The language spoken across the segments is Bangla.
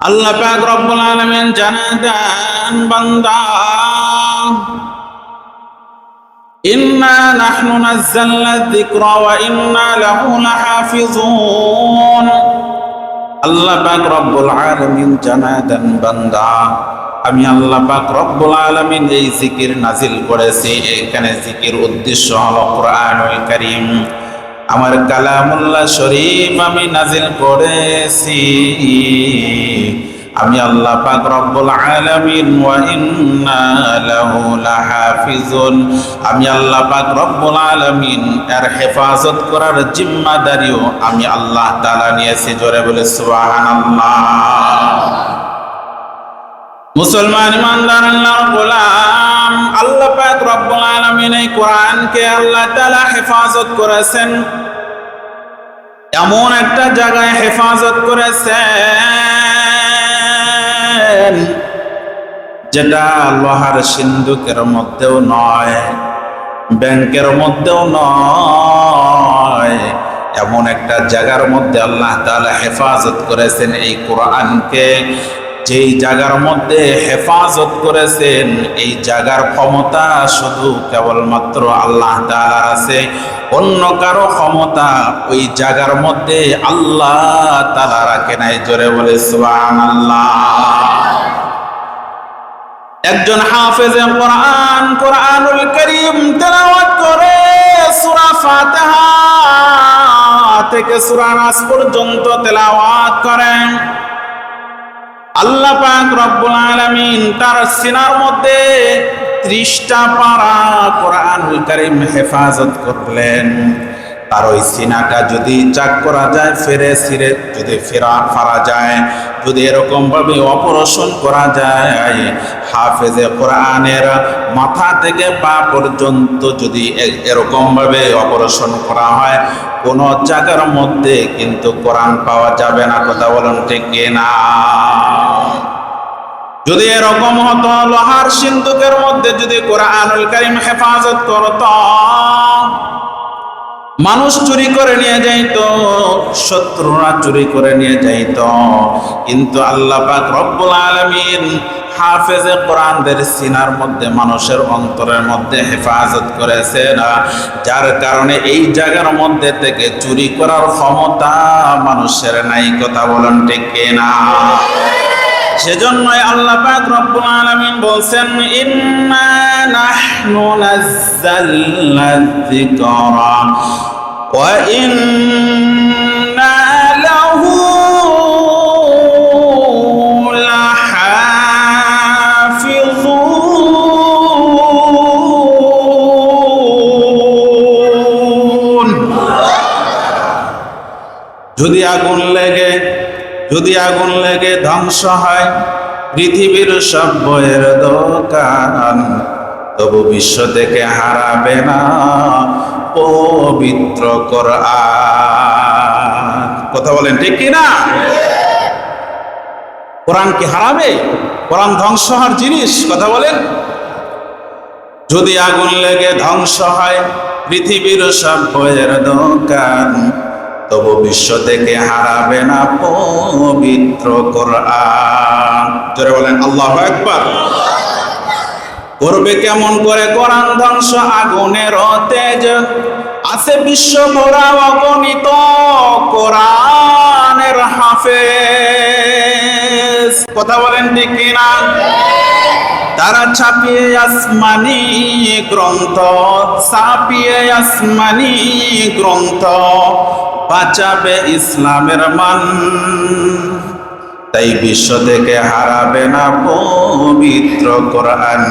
আল্লাহ পাক রব্বুল আলামিন জানান দেন, বান্দা। ইন্না নাহনু নাযালনা যিকরা ওয়া ইন্না লাহু লাহাফিজুন। আল্লাহ পাক রব্বুল আলামিন জানান দেন, বান্দা। আমি আল্লাহ পাক রব্বুল আলামিন এই জিকির নাজিল করেছি। এখানে জিকির উদ্দেশ্য হলো কোরআনুল কারীম। আমার কালামুল্লাহ শরীফ আমি নাজিল করেছি। আমি আল্লাহ পাক রব্বুল আলামিন ওয়া ইন্না লাহু লাহাফিজুন। আমি আল্লাহ পাক রব্বুল আলামিন এর হেফাজত করার জিম্মাদারিও আমি আল্লাহ তাআলা নিয়েছি। জোরে বলে সুবহানাল্লাহ। মুসলমান ইমানদার আল্লাহর গোলাম, আল্লাহ পাক রব্বুল আলামিন এই কোরআনকে আল্লাহ তাআলা হেফাজত করেছেন। এমন একটা জায়গায় হেফাজত করেছেন যেটা লোহার সিন্ধুকের মধ্যেও নয়, ব্যাংকের মধ্যেও নয়। এমন একটা জায়গার মধ্যে আল্লাহ তাআলা হেফাজত করেছেন এই কোরআনকে। যেই জায়গার মধ্যে হেফাজত করেছেন, এই জায়গার ক্ষমতা শুধু কেবলমাত্র আল্লাহ তাআলার আছে। অন্য কারও ক্ষমতা ওই জায়গার মধ্যে আল্লাহ তাআলা রাখে নাই, জোরে বলে সুবান আল্লাহ একজন হাফেজে কোরআন, কোরআনুল করিম তেলাওয়াত করে সূরা ফাতিহা থেকে সূরা নাস পর্যন্ত তেলাওয়াত করেন। আল্লাহ পাক রব্বুল আলামিন তার সিনার মধ্যে ত্রিশটা পারা কোরআনুল কারীম হেফাজত করলেন। তার ওই সিনাটা যদি চাক করা যায়, ফেরে সিরে যদি ফেরা ফারা যায়, যদি এরকম ভাবে অপারেশন করা যায়, হাফেজে কোরআনের মাথা থেকে পা পর্যন্ত যদি এরকম ভাবে অপারেশন করা হয়, কোন জায়গার মধ্যে কিন্তু কোরআন পাওয়া যাবে না। কথা বলুন ঠিক না যদি এরকম হতো, লোহার সিন্ধুকের মধ্যে যদি কোরআনুল কারীম হেফাজত করত, মানুষ চুরি করে নিয়ে যাইত, শত্রুরা চুরি করে নিয়ে যাইত। কিন্তু আল্লাহ পাক রব্বুল আলামিন হাফেজে কোরআনদের সিনার মধ্যে, মানুষের অন্তরের মধ্যে হেফাজত করেছে না। যার কারণে এই জায়গার মধ্যে থেকে চুরি করার ক্ষমতা মানুষের নাই, কথা বলেন ঠিক না সেজন্যই আল্লাহ পাক রব্বুল আলামিন বলছেন, ইন্না নাহনু নাযালনা যিকরা ওয়া ইন্না লাহু যদি আগুন লেগে যদি আগুন লেগে ধ্বংস হয়, পৃথিবীর সব বইয়ের দোকান। তবু বিশ্ব থেকে হারাবে না পবিত্র কোরআন। কথা বলেন ঠিক কি না? কোরআন কি হারাবে? কোরআন ধ্বংস হওয়ার জিনিস, কথা বলেন। যদি আগুন লেগে ধ্বংস হয়, পৃথিবীর সব বইয়ের দোকান। তবু বিশ্ব থেকে হারাবে না পবিত্র জোরে বলেন, আল্লাহ একবার করবে কেমন করে কোরআন ধ্বংস? আগুনের তেজ। আছে বিশ্ব ভরা অগণিত কোরআনের হাফেজ। কথা বলেন ঠিক কিনা? তারা ছাপিয়ে আসমানি গ্রন্থ, ছাপিয়ে আসমানি গ্রন্থ। বাঁচাবে ইসলামের মান। তাই বিশ্ব থেকে হারাবে না পবিত্র কোরআন।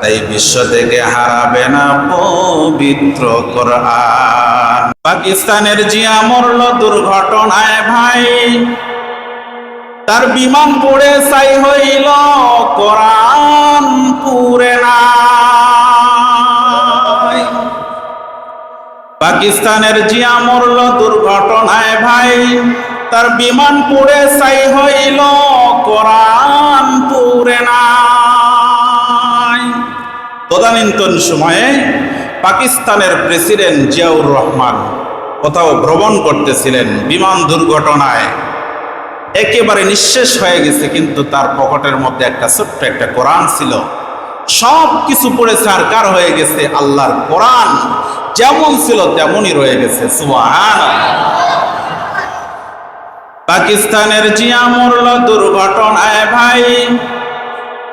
তাই বিশ্ব থেকে হারাবে না পবিত্র কোরআন। পাকিস্তানের জিয়া মরল দুর্ঘটনায় ভাই। তার বিমান পড়ে সাই হইল কোরআন। পাকিস্তানের জিয়া মরল দুর্ঘটনায় ভাই। তার বিমান পুড়ে সাই হইল, কোরআন পুরে নাই। তদানীন্তন সময়ে পাকিস্তানের প্রেসিডেন্ট জিয়াউর রহমান কোথাও ভ্রমণ করতেছিলেন বিমান দুর্ঘটনায়। একেবারে নিঃশেষ হয়ে গেছে, কিন্তু তার পকেটের মধ্যে একটা ছোট্ট একটা কোরআন ছিল। সব কিছু পড়ে সারকার হয়ে গেছে, আল্লাহর কোরআন যেমন ছিল তেমনই রয়ে গেছে পাকিস্তানের জিয়া মরল দুর্ঘটনায় ভাই,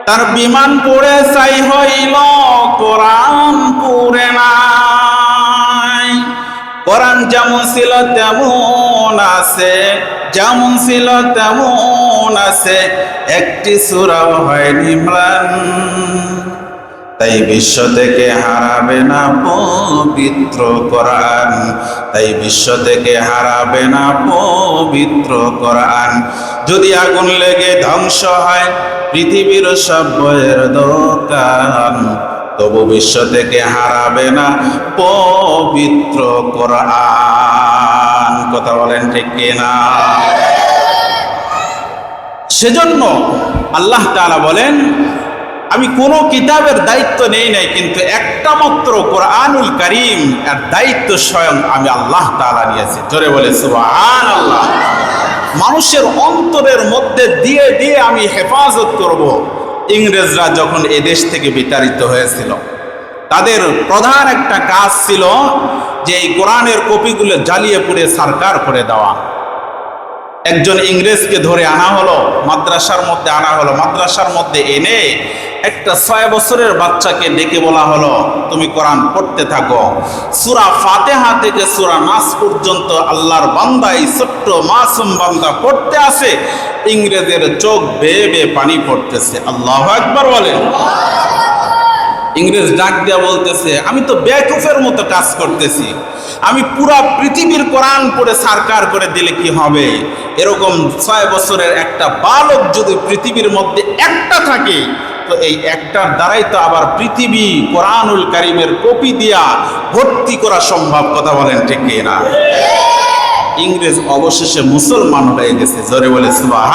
তার বিমান পড়ে চাই হইল, কোরআন পুরে নাই। কোরআন যেমন ছিল তেমন আছে, যেমন ছিল তেমন আছে, একটি সুরাও হয়নি ম্লান তাই বিশ্ব থেকে হারাবে না পবিত্র কোরআন। তাই বিশ্ব থেকে হারাবে না পবিত্র কোরআন। যদি আগুন লেগে ধ্বংস হয়, পৃথিবীর সব বইয়ের দোকান, তবু বিশ্ব থেকে হারাবে না পবিত্র কোরআন। কথা বলেন ঠিক কিনা? সেজন্য আল্লাহ তাআলা বলেন আমি কোনো কিতাবের দায়িত্ব নেই নাই, কিন্তু একটা মাত্র কোরআনুল করিম এর দায়িত্ব স্বয়ং আমি আল্লাহ তাআলা নিয়েছি। জোরে বলে সুবহান আল্লাহ মানুষের অন্তরের মধ্যে দিয়ে দিয়ে আমি হেফাজত করব। ইংরেজরা যখন এ দেশ থেকে বিতাড়িত হয়েছিল, তাদের প্রধান একটা কাজ ছিল যে এই কোরআনের কপিগুলো জ্বালিয়ে পুড়ে সরকার করে দেওয়া। একজন ইংরেজকে ধরে আনা হলো, মাদ্রাসার মধ্যে আনা হলো, মাদ্রাসার মধ্যে এনে একটা ছয় বছরের বাচ্চাকে ডেকে বলা হলো, তুমি কোরআন পড়তে থাকো। সুরা ফাতেহা থেকে সুরা নাস পর্যন্ত আল্লাহর বান্দা এই ছোট্ট মাসুম বান্দা পড়তে আসে, ইংরেজের চোখ বেয়ে বেয়ে পানি পড়তেছে। আল্লাহ একবার বলেন। ইংরেজ ডাক দিয়া বলতেছে, আমি তো বেকুফের মতো কাজ করতেছি। আমি পুরা পৃথিবীর কোরআন পড়ে সারকার করে দিলে কি হবে? এরকম ছয় বছরের একটা বালক যদি পৃথিবীর মধ্যে একটা থাকে তো এই একটার দ্বারাই তো আবার পৃথিবী কোরআনুল কারিমের কপি দিয়া ভর্তি করা সম্ভব, কথা বলেন ঠিক না ইংরেজ অবশেষে মুসলমান হয়ে গেছে, জোরে বলে সুবাহ